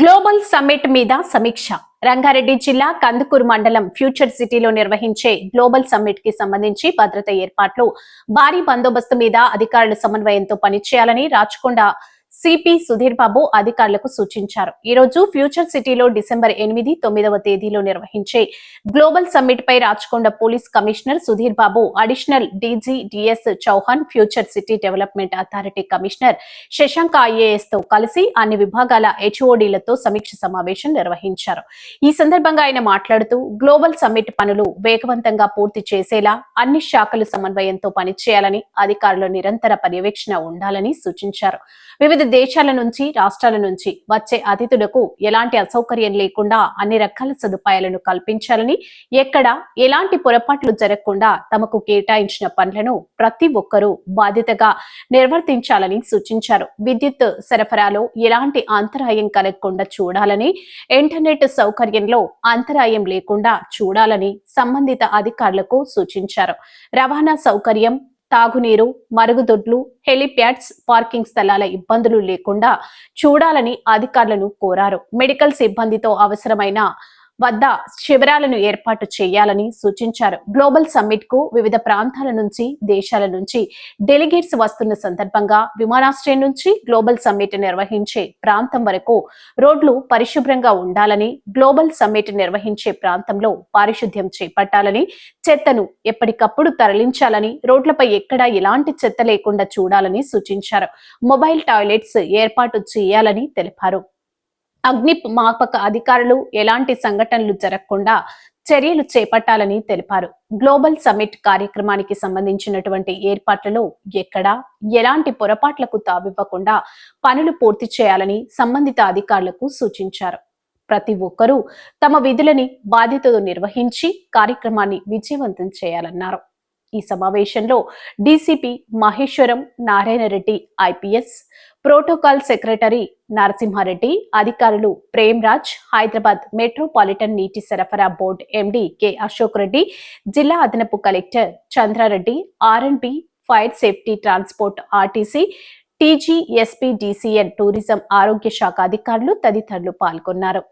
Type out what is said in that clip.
Global summit మీద సమీక్ష. రంగారెడ్డి జిల్లా కందుకూరు మండలం ఫ్యూచర్ సిటీలో నిర్వహించే గ్లోబల్ సమ్మిట్కి సంబంధించి భద్రత ఏర్పాట్లు. భారీ బందోబస్తు మీద అధికారుల సమన్వయంతో పనిచేయాలని రాచకొండ సిపి సుధీర్ బాబు అధికారులకు సూచించారు. ఈ రోజు ఫ్యూచర్ సిటీలో డిసెంబర్ ఎనిమిది తొమ్మిదవ తేదీలో నిర్వహించే గ్లోబల్ సమ్మిట్ పై Rachakonda police commissioner Sudheer Babu additional DG DS Chauhan future city development authority commissioner Shashanka ఐఏఎస్తో కలిసి అన్ని విభాగాల హెచ్ఓడీలతో సమీక్ష సమావేశం నిర్వహించారు. ఈ సందర్భంగా ఆయన మాట్లాడుతూ గ్లోబల్ సమ్మిట్ పనులు వేగవంతంగా పూర్తి చేసేలా అన్ని శాఖలు సమన్వయంతో పనిచేయాలని అధికారులు నిరంతర పర్యవేక్షణ ఉండాలని సూచించారు. వివిధ దేశాల నుంచి రాష్ట్రాల నుంచి వచ్చే అతిథులకు ఎలాంటి అసౌకర్యం లేకుండా అన్ని రకాల సదుపాయాలను కల్పించాలని ఎక్కడ ఎలాంటి పొరపాట్లు జరగకుండా తమకు కేటాయించిన పనులను ప్రతి ఒక్కరూ బాధ్యతగా నిర్వర్తించాలని సూచించారు. విద్యుత్ సరఫరాలో ఎలాంటి అంతరాయం కలగకుండా చూడాలని ఇంటర్నెట్ సౌకర్యంలో అంతరాయం లేకుండా చూడాలని సంబంధిత అధికారులకు సూచించారు. రవాణా సౌకర్యం తాగునీరు మరుగుదొడ్లు హెలిప్యాడ్స్ పార్కింగ్ స్థలాల ఇబ్బందులు లేకుండా చూడాలని అధికారులను కోరారు. మెడికల్ సిబ్బందితో అవసరమైన వద్ద శిబిరాలను ఏర్పాటు చేయాలని సూచించారు. గ్లోబల్ సమ్మిట్కు వివిధ ప్రాంతాల నుంచి దేశాల నుంచి డెలిగేట్స్ వస్తున్న సందర్భంగా విమానాశ్రయం నుంచి గ్లోబల్ సమ్మిట్ నిర్వహించే ప్రాంతం వరకు రోడ్లు పరిశుభ్రంగా ఉండాలని గ్లోబల్ సమ్మిట్ నిర్వహించే ప్రాంతంలో పారిశుద్ధ్యం చేపట్టాలని చెత్తను ఎప్పటికప్పుడు తరలించాలని రోడ్లపై ఎక్కడా ఎలాంటి చెత్త లేకుండా చూడాలని సూచించారు. మొబైల్ టాయిలెట్స్ ఏర్పాటు చేయాలని తెలిపారు. అగ్నిమాపక అధికారులు ఎలాంటి సంఘటనలు జరగకుండా చర్యలు చేపట్టాలని తెలిపారు. గ్లోబల్ సమ్మిట్ కార్యక్రమానికి సంబంధించినటువంటి ఏర్పాట్లలో ఎక్కడా ఎలాంటి పొరపాట్లకు తావివ్వకుండా పనులు పూర్తి చేయాలని సంబంధిత అధికారులకు సూచించారు. ప్రతి ఒక్కరూ తమ విధులని బాధ్యతతో నిర్వహించి కార్యక్రమాన్ని విజయవంతం చేయాలన్నారు. ఈ సమావేశంలో DCP Maheshwaram Narayana Reddy IPS protocol secretary Narasimha Reddy అధికారులు ప్రేమ్రాజ్ హైదరాబాద్ మెట్రోపాలిటన్ నీటి సరఫరా board MD K Ashok Reddy జిల్లా అదనపు collector Chandra Reddy RNB fire safety transport RTC TGSP DCN tourism ఆరోగ్య శాఖ అధికారులు తదితరులు పాల్గొన్నారు.